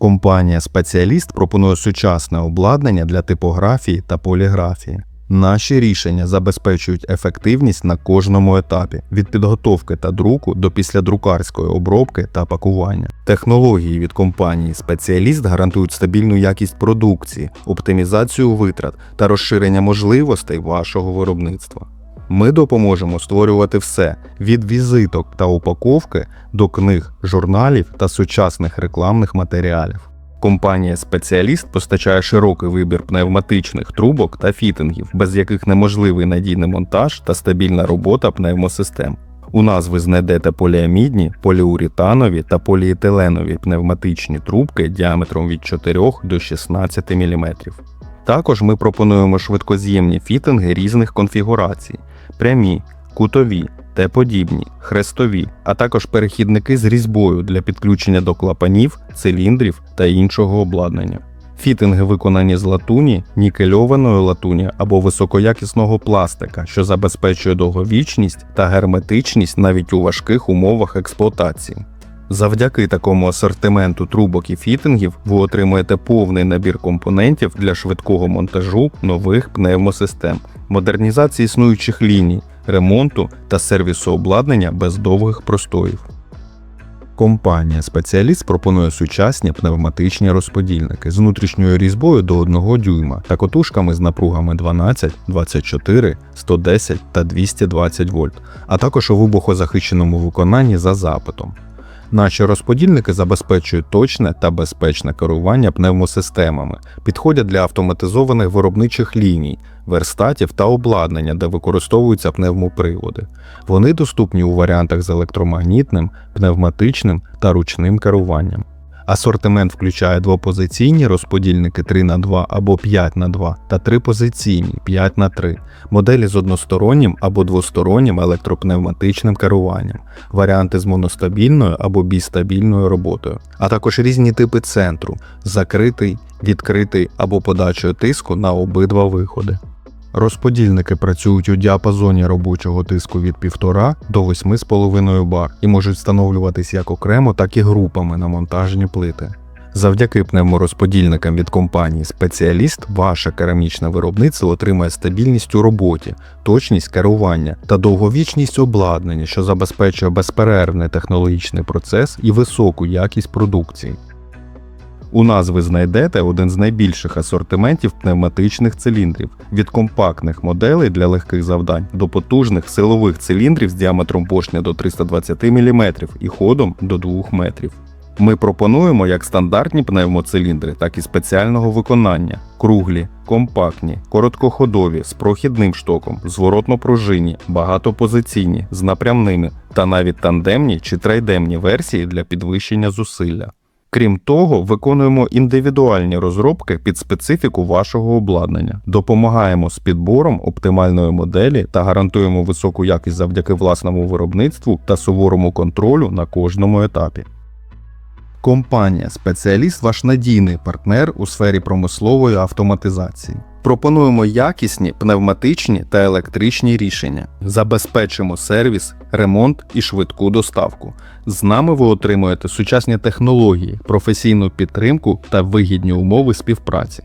Компанія Спеціаліст пропонує сучасне обладнання для типографії та поліграфії. Наші рішення забезпечують ефективність на кожному етапі від підготовки та друку до післядрукарської обробки та пакування. Технології від компанії Спеціаліст гарантують стабільну якість продукції, оптимізацію витрат та розширення можливостей вашого виробництва. Ми допоможемо створювати все від візиток та упаковки до книг, журналів та сучасних рекламних матеріалів. Компанія Спеціаліст постачає широкий вибір пневматичних трубок та фітингів, без яких неможливий надійний монтаж та стабільна робота пневмосистем. У нас ви знайдете поліамідні, поліуретанові та поліетиленові пневматичні трубки діаметром від 4 до 16 мм. Також ми пропонуємо швидкоз'ємні фітинги різних конфігурацій: прямі, кутові, Т-подібні, хрестові, а також перехідники з різьбою для підключення до клапанів, циліндрів та іншого обладнання. Фітинги виконані з латуні, нікельованої латуні або високоякісного пластика, що забезпечує довговічність та герметичність навіть у важких умовах експлуатації. Завдяки такому асортименту трубок і фітингів ви отримуєте повний набір компонентів для швидкого монтажу нових пневмосистем, модернізації існуючих ліній, ремонту та сервісу обладнання без довгих простоїв. Компанія Спеціаліст пропонує сучасні пневматичні розподільники з внутрішньою різьбою до 1 дюйма та котушками з напругами 12, 24, 110 та 220 вольт, а також у вибухозахищеному виконанні за запитом. Наші розподільники забезпечують точне та безпечне керування пневмосистемами, підходять для автоматизованих виробничих ліній, верстатів та обладнання, де використовуються пневмоприводи. Вони доступні у варіантах з електромагнітним, пневматичним та ручним керуванням. Асортимент включає двопозиційні розподільники 3х2 або 5х2 та трипозиційні 5х3, моделі з одностороннім або двостороннім електропневматичним керуванням, варіанти з моностабільною або бістабільною роботою, а також різні типи центру закритий, відкритий або подачою тиску на обидва виходи. Розподільники працюють у діапазоні робочого тиску від 1,5 до 8,5 бар і можуть встановлюватись як окремо, так і групами на монтажні плити. Завдяки пневморозподільникам від компанії Спеціаліст ваше керамічне виробництво отримає стабільність у роботі, точність керування та довговічність обладнання, що забезпечує безперервний технологічний процес і високу якість продукції. У нас ви знайдете один з найбільших асортиментів пневматичних циліндрів від компактних моделей для легких завдань до потужних силових циліндрів з діаметром поршня до 320 мм і ходом до 2 метрів. Ми пропонуємо як стандартні пневмоциліндри, так і спеціального виконання: круглі, компактні, короткоходові, з прохідним штоком, зворотно-пружинні, багатопозиційні, з напрямними та навіть тандемні чи трайдемні версії для підвищення зусилля. Крім того, виконуємо індивідуальні розробки під специфіку вашого обладнання, допомагаємо з підбором оптимальної моделі та гарантуємо високу якість завдяки власному виробництву та суворому контролю на кожному етапі. Компанія Спеціаліст ваш надійний партнер у сфері промислової автоматизації. Пропонуємо якісні пневматичні та електричні рішення. Забезпечимо сервіс, ремонт і швидку доставку. З нами ви отримуєте сучасні технології, професійну підтримку та вигідні умови співпраці.